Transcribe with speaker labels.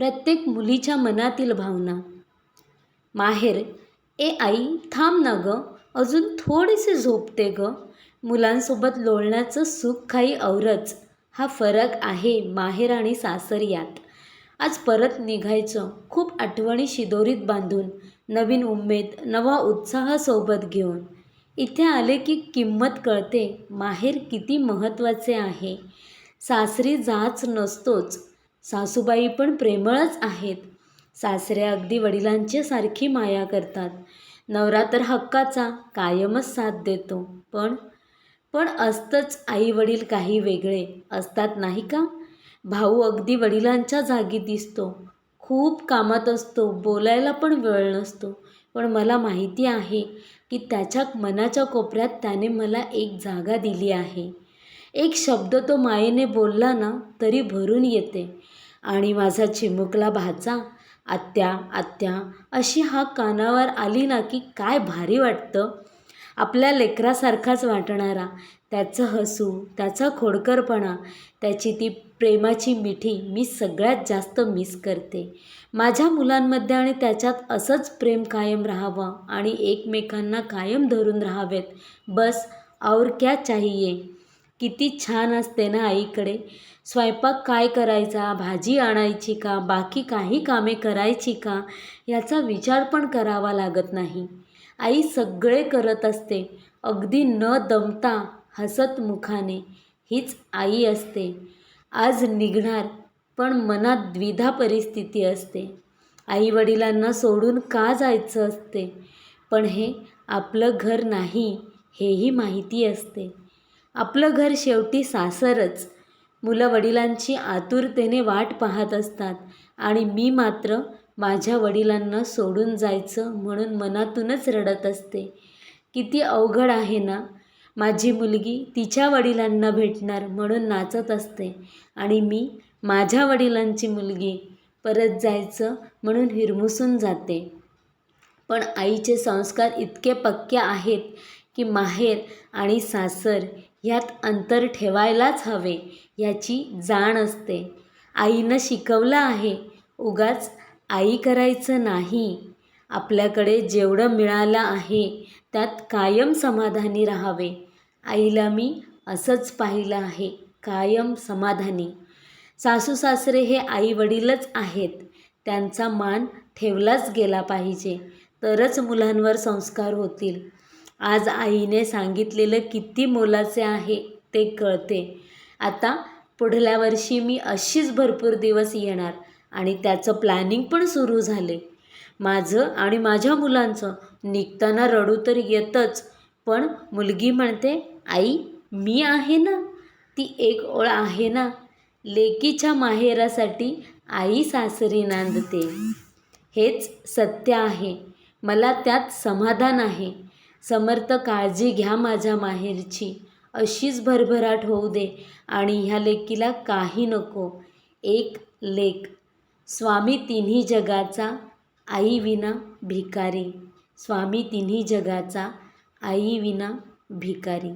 Speaker 1: प्रत्येक मुलीच्या मनातील भावना. माहेर ए आई थांब ना गं अजून थोडेसे झोपते गं. मुलांसोबत लोळण्याचं सुख काही औरच. हा फरक आहे माहेर आणि सासर यात आज परत निघायचं खूप आठवणी शिदोरीत बांधून नवीन उमेद नवा उत्साहासोबत घेऊन. इथे आले की किंमत कळते माहेर किती महत्त्वाचे आहे. सासरी जाच नसतोच सासूबाई पण प्रेमळच आहेत. सासऱ्या अगदी वडिलांच्या सारखी माया करतात. नवरा तर हक्काचा कायमच साथ देतो. पण पण असतंच आई वडील काही वेगळे. असतात नाही का? भाऊ अगदी वडिलांच्या जागी दिसतो. खूप कामात असतो बोलायला पण वेळ नसतो. पण मला माहिती आहे की त्याच्या मनाच्या कोपऱ्यात त्याने मला एक जागा दिली आहे. एक शब्द तो मायेने बोलला ना तरी भरून येते. आणि माझा चिमुकला भाचा आत्या आत्या अशी हा कानावर आली ना की काय भारी वाटतं. आपल्या लेकरासारखाच वाटणारा त्याचं हसू त्याचा खोडकरपणा त्याची ती प्रेमाची मिठी मी सगळ्यात जास्त मिस करते. माझ्या मुलांमध्ये आणि त्याच्यात असंच प्रेम कायम राहावं आणि एकमेकांना कायम धरून राहावेत. बस और क्या चाहिए? किती छान असते ना आईकडे. स्वयंपाक काय करायचा? भाजी आणायची का? बाकी काही कामे करायची का? याचा विचार पण करावा लागत नाही. आई सगळे करत असते. अगदी न दमता हसत मुखाने. हीच आई असते. आज निघणार पण मनात द्विधा परिस्थिती असते. आईवडिलांना सोडून का जायचं असते? पण हे आपलं घर नाही हेही माहिती असते. आपलं घर शेवटी सासरच. मुलं वडिलांची आतुरतेने वाट पाहत असतात आणि मी मात्र माझ्या वडिलांना सोडून जायचं म्हणून मनातूनच रडत असते. किती अवघड आहे ना? माझी मुलगी तिच्या वडिलांना भेटणार म्हणून नाचत असते आणि मी माझ्या वडिलांची मुलगी परत जायचं म्हणून हिरमुसून जाते. पण आईचे संस्कार इतके पक्के आहेत की माहेर आणि सासर ह्यात अंतर ठेवायलाच हवे याची जाण असते. आईनं शिकवलं आहे उगाच आई करायचं नाही. आपल्याकडे जेवढं मिळालं आहे त्यात कायम समाधानी राहावे. आईला मी असंच पाहिलं आहे कायम समाधानी. सासू सासरे हे आई वडीलच आहेत त्यांचा मान ठेवलाच गेला पाहिजे. तरच मुलांवर संस्कार होतील. आज आईने सांगितलेलं किती मोलाचे आहे ते कळते. आता पुढल्या वर्षी मी अशीच भरपूर दिवस येणार आणि त्याचं प्लॅनिंग पण सुरू झाले. माझं आणि माझ्या मुलांचं निघताना रडू तर येतच पण मुलगी म्हणते आई मी आहे ना? ती एक ओळ आहे ना? लेकीच्या माहेरासाठी आई सासरी नांदते. हेच सत्य आहे. मला त्यात समाधान आहे. समर्थ काळजी घ्या माझ्या माहेरची. अशीच भरभराट होऊ दे आणि ह्या लेकीला काही नको. एक लेख स्वामी तिन्ही जगाचा आई विना भिकारी. स्वामी तिन्ही जगाचा आई विना भिकारी.